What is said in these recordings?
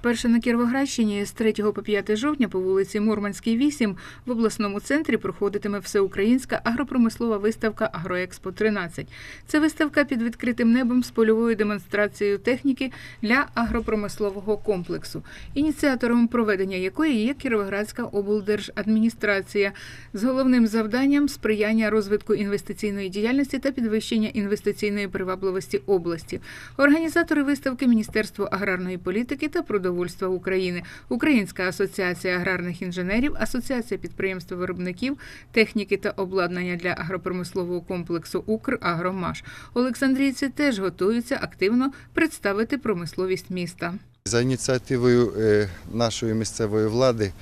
Вперше на Кіровоградщині з 3 по 5 жовтня по вулиці Мурманській, 8 в обласному центрі проходитиме всеукраїнська агропромислова виставка Агроекспо 13 Це виставка під відкритим небом з польовою демонстрацією техніки для агропромислового комплексу, ініціатором проведення якої є Кіровоградська облдержадміністрація з головним завданням сприяння розвитку інвестиційної діяльності та підвищення інвестиційної привабливості області. Організатори виставки Міністерство аграрної політики та продовольства України, Українська асоціація аграрних інженерів, Асоціація підприємств виробників техніки та обладнання для агропромислового комплексу «Украгромаш». Олександрійці теж готуються активно представити промисловість міста. За ініціативою е, нашої місцевої влади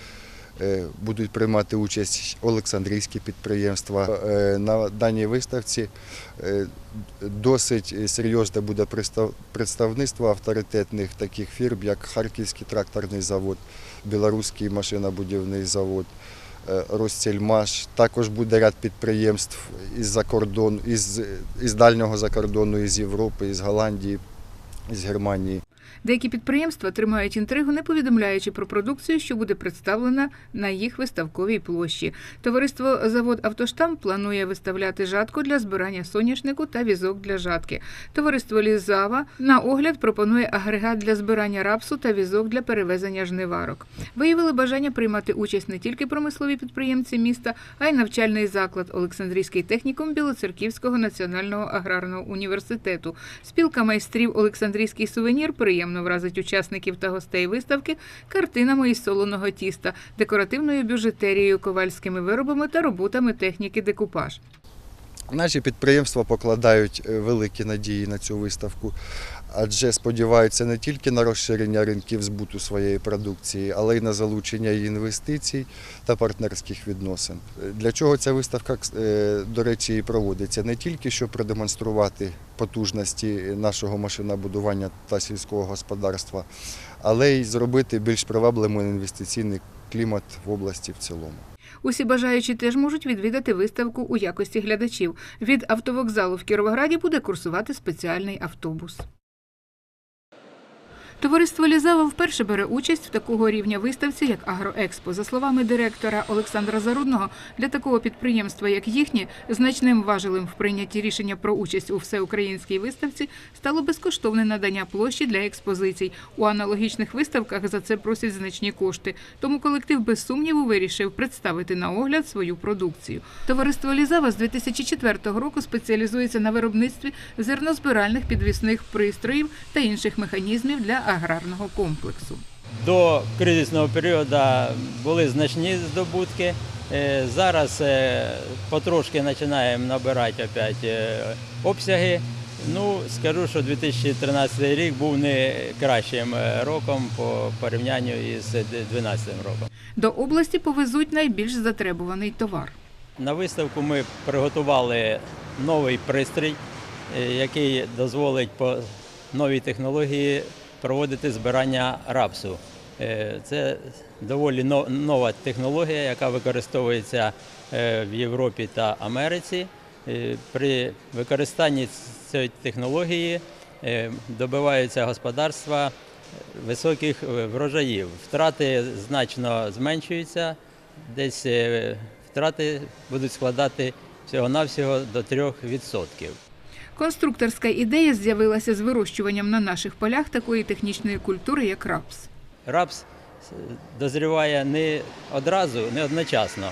будуть приймати участь Олександрійські підприємства. Е, На даній виставці е, досить серйозне буде представництво авторитетних таких фірм, як Харківський тракторний завод, Білоруський машинобудівний завод. е, Ростельмаш, також буде ряд підприємств із-за кордону, із, із дальнього закордону, із Європи, із Голландії, з Германії. Деякі підприємства тримають інтригу, не повідомляючи про продукцію, що буде представлена на їх виставковій площі. Товариство Завод Автоштам планує виставляти жатку для збирання соняшнику та візок для жатки. Товариство Лізава на огляд пропонує агрегат для збирання рапсу та візок для перевезення жниварок. Виявили бажання приймати участь не тільки промислові підприємці міста, а й навчальний заклад Олександрійський технікум Білоцерківського національного аграрного університету. Спілка майстрів Олександрійський сувенір приємно вразить учасників та гостей виставки картинами із солоного тіста, декоративною бюджетерією, ковальськими виробами та роботами техніки декупаж. Наші підприємства покладають е, великі надії на цю виставку, адже сподіваються не тільки на розширення ринків збуту своєї продукції, але й на залучення інвестицій та партнерських відносин. Для чого ця виставка, е, до речі, і проводиться? Не тільки щоб продемонструвати потужності нашого машинобудування та сільського господарства, але й зробити більш привабливим інвестиційний клімат в області в цілому. Усі бажаючі теж можуть відвідати виставку у якості глядачів. Від автовокзалу в Кіровограді буде курсувати спеціальний автобус. Товариство Лізава вперше бере участь в такого рівня виставці, як Агроекспо. За словами директора Олександра Зарудного, для такого підприємства, як їхнє, значним важелем в прийнятті рішення про участь у всеукраїнській виставці стало безкоштовне надання площі для експозицій. У аналогічних виставках за це просять значні кошти. Тому колектив без сумніву вирішив представити на огляд свою продукцію. Товариство Лізава з 2004 року спеціалізується на виробництві зернозбиральних підвісних пристроїв та інших механізмів для аграрного комплексу. До кризисного періоду були значні здобутки. Е, Зараз е, потрошки починаємо набирати опять е, обсяги. Ну, скажу, що 2013 рік був не кращим роком по порівнянню із 2012 роком. До області повезуть найбільш затребуваний товар. На виставку ми приготували новий пристрій, який дозволить по новій технології проводити збирання рапсу. Е, Це доволі нова технологія, яка використовується е, в Європі та Америці. Е, При використанні цієї технології добиваються господарства високих врожаїв. Втрати значно зменшуються, десь втрати будуть складати всього-навсього до 3%. Конструкторська ідея з'явилася з вирощуванням на наших полях такої технічної культури, як рапс. Рапс е, дозріває не одразу, не одночасно,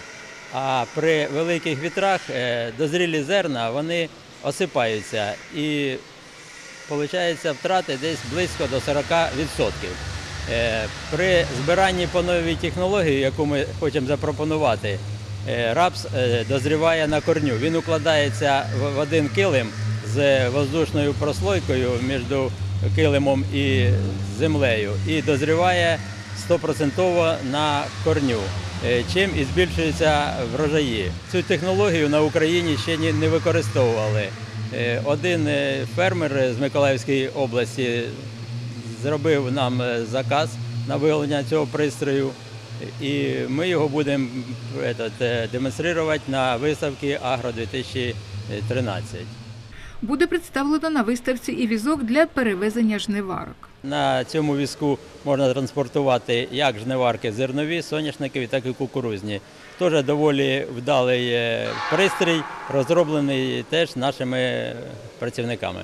а при великих вітрах е, дозрілі зерна вони осипаються і виходить втрати десь близько до 40%. Е, При збиранні по новій технології, яку ми хочемо запропонувати, рапс дозріває на корню. Він укладається в один килим з воздушною прослойкою між килимом і землею і дозріває 100% на корню, е, чим і збільшуються врожаї. Цю технологію на Україні ще не використовували. Е, Один е, фермер з Миколаївської області зробив нам заказ на виготовлення цього пристрою. І ми його будемо демонструвати на виставці Агро 2013. Буде представлено на виставці і візок для перевезення жниварок. На цьому візку можна транспортувати як жниварки зернові, соняшникові, так і кукурузні. Теж доволі вдалий е, пристрій, розроблений теж нашими працівниками.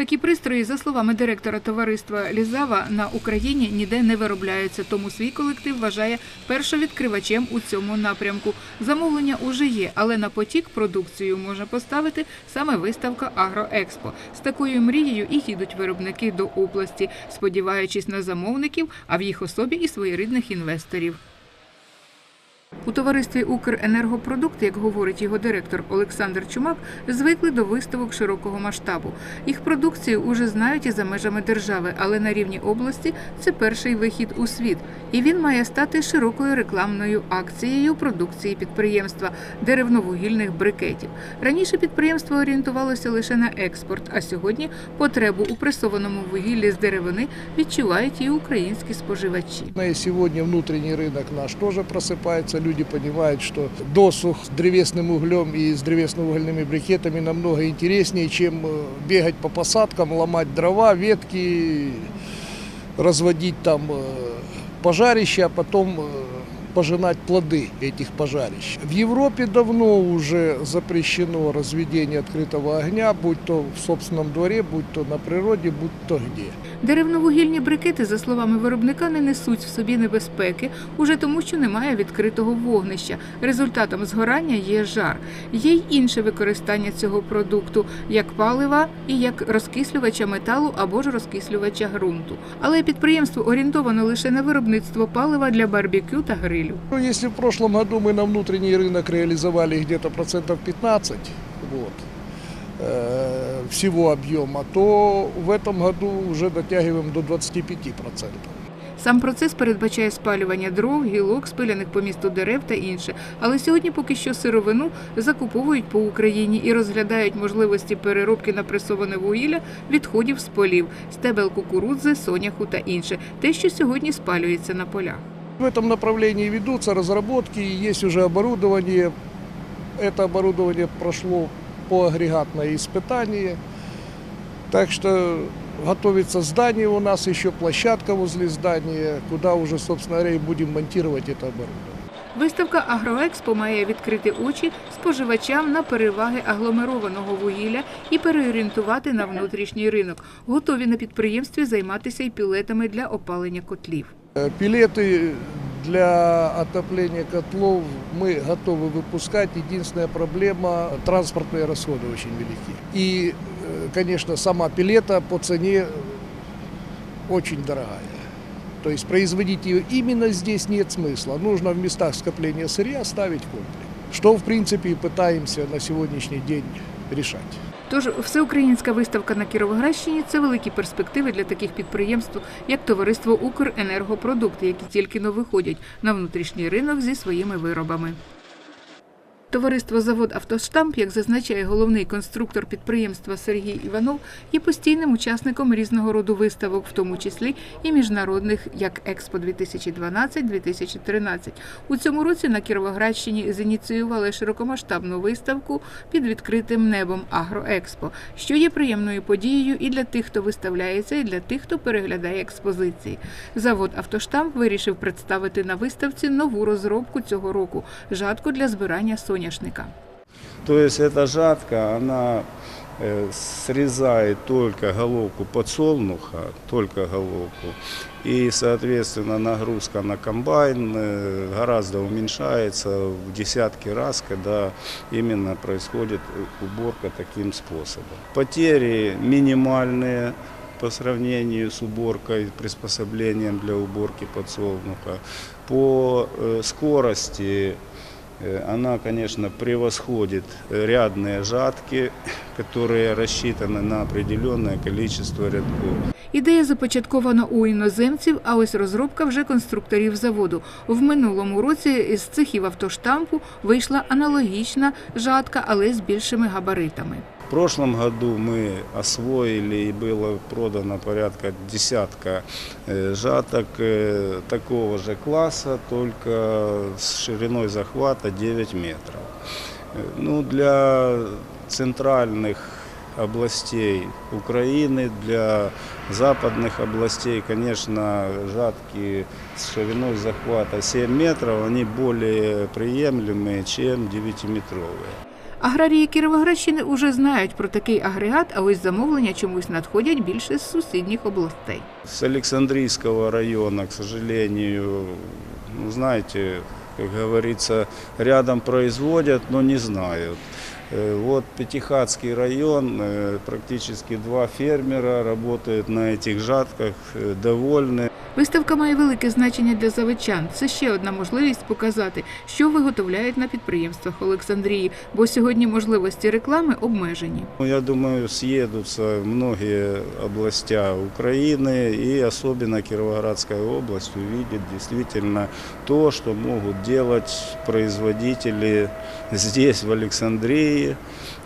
Такі пристрої, за словами директора товариства Лізава, на Україні ніде не виробляються, тому свій колектив вважає першовідкривачем у цьому напрямку. Замовлення уже є, але на потік продукцію може поставити саме виставка Агроекспо. З такою мрією і їдуть виробники до області, сподіваючись на замовників, а в їх особі і своєрідних інвесторів. У товаристві Укренергопродукт, як говорить його директор Олександр Чумак, звикли до виставок широкого масштабу. Їх продукцію уже знають і за межами держави, але на рівні області це перший вихід у світ, і він має стати широкою рекламною акцією продукції підприємства деревновугільних брикетів. Раніше підприємство орієнтувалося лише на експорт, а сьогодні потребу у пресованому вугіллі з деревини відчувають і українські споживачі. И сегодня внутренний наш тоже просыпается Люди понимают, что досух с древесным углем и с древесно-угольными брикетами намного интереснее, чем э, бегать по посадкам, ломать дрова, ветки, разводить там э, пожарища, а потом э, пожинать плоды этих пожарищ. В Европе давно уже запрещено разведение открытого огня, будь то в собственном дворе, будь то на природе, будь то где. Деревновугільні брикети, за словами виробника, не несуть в собі небезпеки, уже тому, що немає відкритого вогнища. Результатом згорання є жар. Є й інше використання цього продукту, як палива і як розкислювача металу або ж розкислювача ґрунту. Але підприємство орієнтовано лише на виробництво палива для барбекю та грилю. Ну, если в прошлом году мы на внутренний рынок реализовали где-то процентов 15 вот, э, всего объема, то в этом году уже дотягиваем до 25 процентов. Сам процес передбачає спалювання дров, гілок, спиляних по місту дерев та інше. Але сьогодні поки що сировину закуповують по Україні і розглядають можливості переробки на пресоване вугілля відходів з полів, стебел кукурудзи, соняху та інше. Те, що сьогодні спалюється на полях. В этом направлении ведутся разработки, и есть уже оборудование. Это оборудование прошло по агрегатное испытание. Так что готовится здание у нас, еще площадка возле здания, куда уже, собственно говоря, и будем монтировать это оборудование. Виставка Агроекспо має відкрити очі споживачам на переваги агломерованого вугілля і переорієнтувати на внутрішній ринок. Готові на підприємстві займатися і пілетами для опалення котлів. Э, Пилеты для отопления котлов мы готовы выпускать. Единственная проблема – транспортные расходы очень велики. И, э, конечно, сама пилета по цене очень дорогая. То есть производить ее именно здесь нет смысла. Нужно в местах скопления сырья ставить комплекс. Что, в принципе, и пытаемся на сегодняшний день решать. Тож всеукраїнська виставка на Кіровоградщині це великі перспективи для таких підприємств, як товариство Укренергопродукти, які тільки но виходять на внутрішній ринок зі своїми виробами. Товариство Завод Автоштамп, як зазначає головний конструктор підприємства Сергій Іванов, є постійним учасником різного роду виставок, в тому числі і міжнародних, як Експо 2012-2013. У цьому році на Кіровоградщині зініціювали широкомасштабну виставку під відкритим небом Агроекспо, що є приємною подією і для тих, хто виставляється, і для тих, хто переглядає експозиції. Завод Автоштамп вирішив представити на виставці нову розробку цього року жатку для збирання соняшника. То есть эта жатка, она э, срезает только головку подсолнуха, только головку. И, соответственно, нагрузка на комбайн э, гораздо уменьшается в десятки раз, когда именно происходит э, уборка таким способом. Потери минимальные по сравнению с уборкой, приспособлением для уборки подсолнуха. По э, скорости Э, Она, конечно, превосходит э, рядные жатки, которые рассчитаны на определенное количество рядков. Ідея започаткована у іноземців, а ось розробка вже конструкторів заводу. В минулому році з цехів автоштампу вийшла аналогічна жатка, але з більшими габаритами. В прошлом году мы освоили и было продано порядка десятка э, жаток э, такого же класса, только с шириной захвата 9 метров. Э, Ну, для центральных областей Украины, для западных областей, конечно, жатки с шириной захвата 7 метров, они более приемлемые, чем 9-метровые. Аграрії Кіровоградщини уже знають про такий агрегат, а ось замовлення чомусь надходять більше з сусідніх областей. С Александрийского района, к сожалению, ну, знаете, как говорится, рядом производят, но не знают. Э, Вот Пятихатский район, э, практически два фермера работают на этих жатках, э, довольны. Виставка має велике значення для заводчан. Це ще одна можливість показати, що виготовляють на підприємствах Олександрії, бо сьогодні можливості реклами обмежені. Ну, Я думаю, съедутся многие областя Украины и особенно Кировоградская область увидит действительно то, что могут делать производители здесь, в Александрии,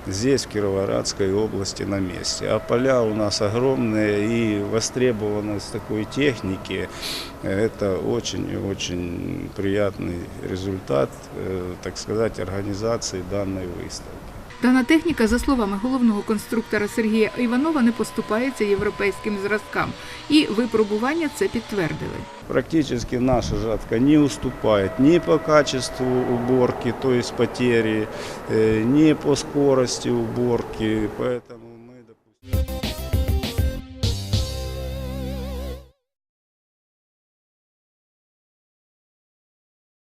здесь, в Кировоградской области на месте. А поля у нас огромные и востребованность такой техники – это очень и очень приятный результат, э, так сказать, организации данной выставки. Дана техніка, за словами головного конструктора Сергія Іванова, не поступається європейським зразкам, і випробування це підтвердили. Практически наша жатка не уступає ні по качеству уборки, тобто потери, э, по скорості уборки. Поэтому